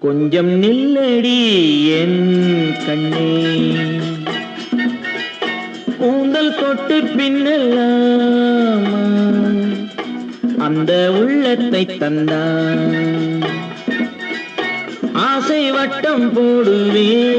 கொஞ்சம் நில்லடி என் கண்ணே. கூந்தல் தொட்டு பின்னலாமா அந்த உள்ளத்தை தந்தான். ஆசை வட்டம் போடுவேன்.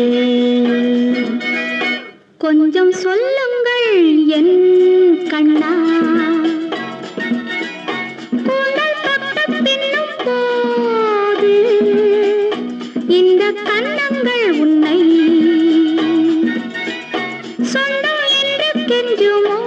என்று கெஞ்சுமோ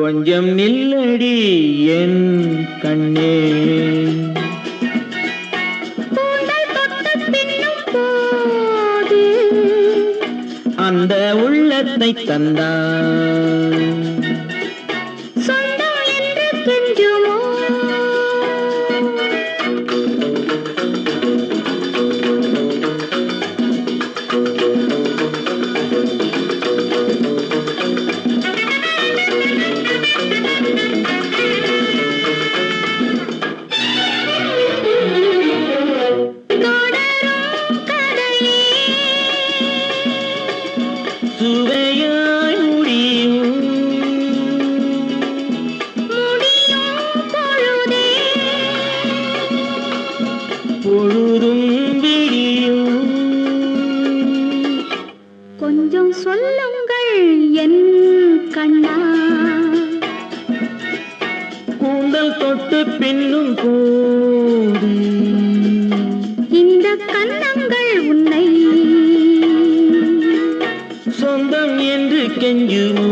கொஞ்சம் நில்லடி என் கண்ணே. அந்த உள்ளத்தை தந்தான் பின்னும் போது இந்த கன்னங்கள் உன்னை சொந்தம் என்று கெஞ்சுமோ?